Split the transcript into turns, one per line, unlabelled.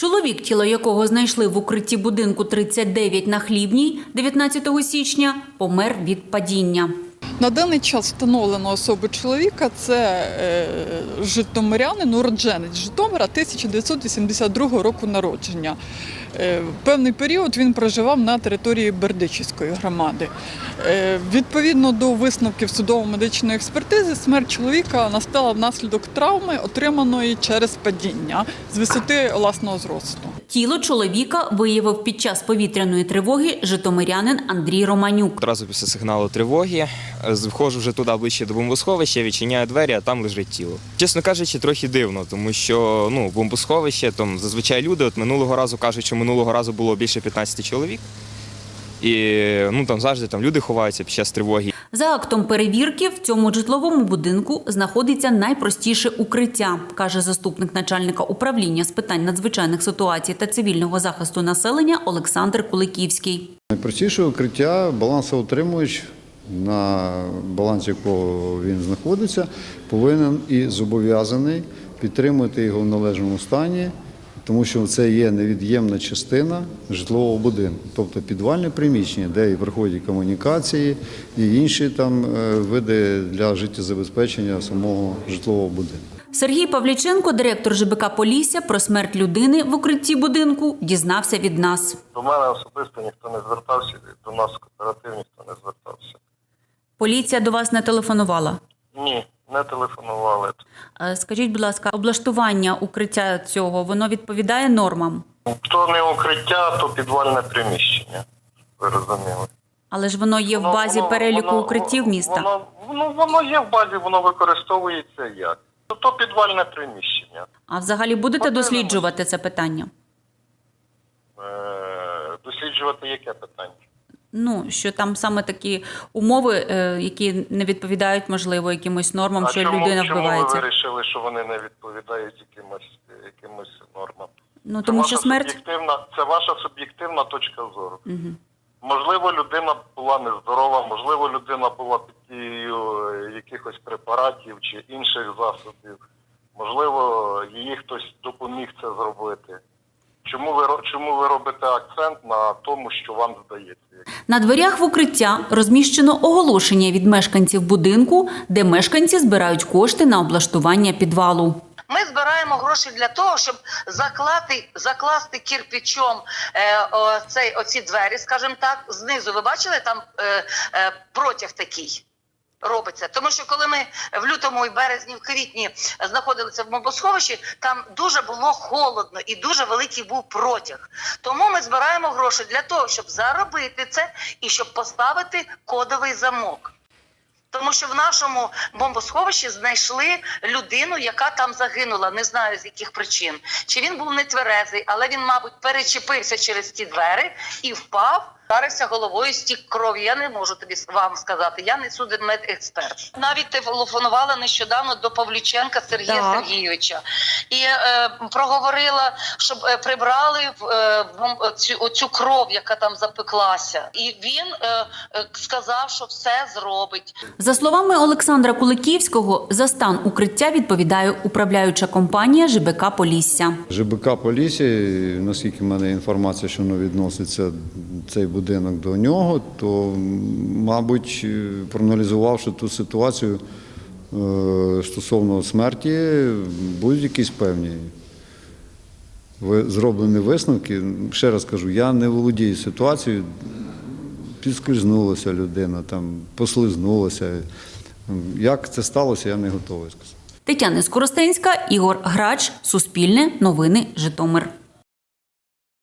Чоловік, тіло якого знайшли в укритті будинку 39 на Хлібній 19 січня, помер від падіння.
На даний час встановлено особу чоловіка. Це е, житомирянин, уродженець Житомира 1982 року народження. Е, певний період він проживав на території Бердичівської громади. Е, відповідно до висновків судово-медичної експертизи, смерть чоловіка настала внаслідок травми, отриманої через падіння з висоти власного зросту.
Тіло чоловіка виявив під час повітряної тривоги житомирянин Андрій Романюк.
Одразу після сигналу тривоги е, входжу вже туди ближче до бомбосховища, відчиняю двері, а там лежить тіло. Чесно кажучи, трохи дивно, тому що ну, бомбосховище там зазвичай люди. От минулого разу кажуть, що минулого разу було більше 15 чоловік. І ну там завжди там люди ховаються під час тривоги.
За актом перевірки в цьому житловому будинку знаходиться найпростіше укриття, каже заступник начальника управління з питань надзвичайних ситуацій та цивільного захисту населення Олександр Куликівський.
Найпростіше укриття балансоутримувач, на балансі якого він знаходиться, повинен і зобов'язаний підтримувати його в належному стані, тому що це є невід'ємна частина житлового будинку, тобто підвальне приміщення, де і проходять комунікації і інші там е, види для життєзабезпечення самого житлового будинку.
Сергій Павліченко, директор ЖБК Полісся, про смерть людини в укритті будинку дізнався від нас.
До мене особисто ніхто не звертався, до нас кооператив ніхто не звертався.
Поліція до вас не телефонувала.
Ні, не телефонували.
Е, Скажіть, будь ласка, облаштування укриття цього воно відповідає нормам,
То не укриття, то підвальне приміщення. Ви розуміли.
але ж воно є в базі
воно-
переліку
воно-
укриттів міста.
Воно, воно, воно є в базі, воно використовується як. То, то підвальне приміщення.
А взагалі будете
Подивимось.
досліджувати це питання?
Е, досліджувати яке питання?
Ну що там саме такі умови, е, які не відповідають, можливо, якимось нормам, що
чому,
людина
чому ви вирішили, що вони не відповідають якимось, якимось нормам?
Ну
Це
тому що смерть
суб'єктивна, це ваша суб'єктивна точка зору.
Мгм.
Можливо, людина була нездорова, можливо, людина була під дією е, якихось препаратів чи інших засобів. Можливо, її хтось допоміг це зробити. Чому ви чому ви робите акцент на тому, що вам здається?
на дверях в укриття розміщено оголошення від мешканців будинку, де мешканці збирають кошти на облаштування підвалу.
Ми збираємо гроші для того, щоб заклати, закласти кирпичом е, о, цей, оці двері, скажімо так, знизу. Ви бачили там е, е, протяг такий? Робиться, тому що коли ми в лютому і березні, в квітні знаходилися в бомбосховищі, там дуже було холодно і дуже великий був протяг. Тому ми збираємо гроші для того, щоб заробити це і щоб поставити кодовий замок. Тому що в нашому бомбосховищі знайшли людину, яка там загинула. Не знаю з яких причин. Чи він був не тверезий, але він, мабуть, перечепився через ті двері і впав. Вдарився головою стік крові. Я не можу тобі вам сказати. Я не судмедексперт. Навіть телефонувала нещодавно до Павліченка Сергія
Так.
Сергійовича і е, проговорила, щоб е, прибрали в е, цю, оцю кров, яка там запеклася. І він е, е, сказав, що все зробить.
За словами Олександра Куликівського, за стан укриття відповідає управляюча компанія ЖБК Полісся.
ЖБК Полісі, наскільки в мене інформація, що воно відноситься цей будинок до нього, то, мабуть, е, проаналізувавши ту ситуацію е, стосовно смерті, будуть якісь певні зроблені висновки. Ще раз кажу, я не володію ситуацією. Підскользнулася людина, там, послизнулася. Як це сталося, я не готовий сказати.
Тетяна Скоростенська, Ігор Грач, Суспільне, Новини, Житомир.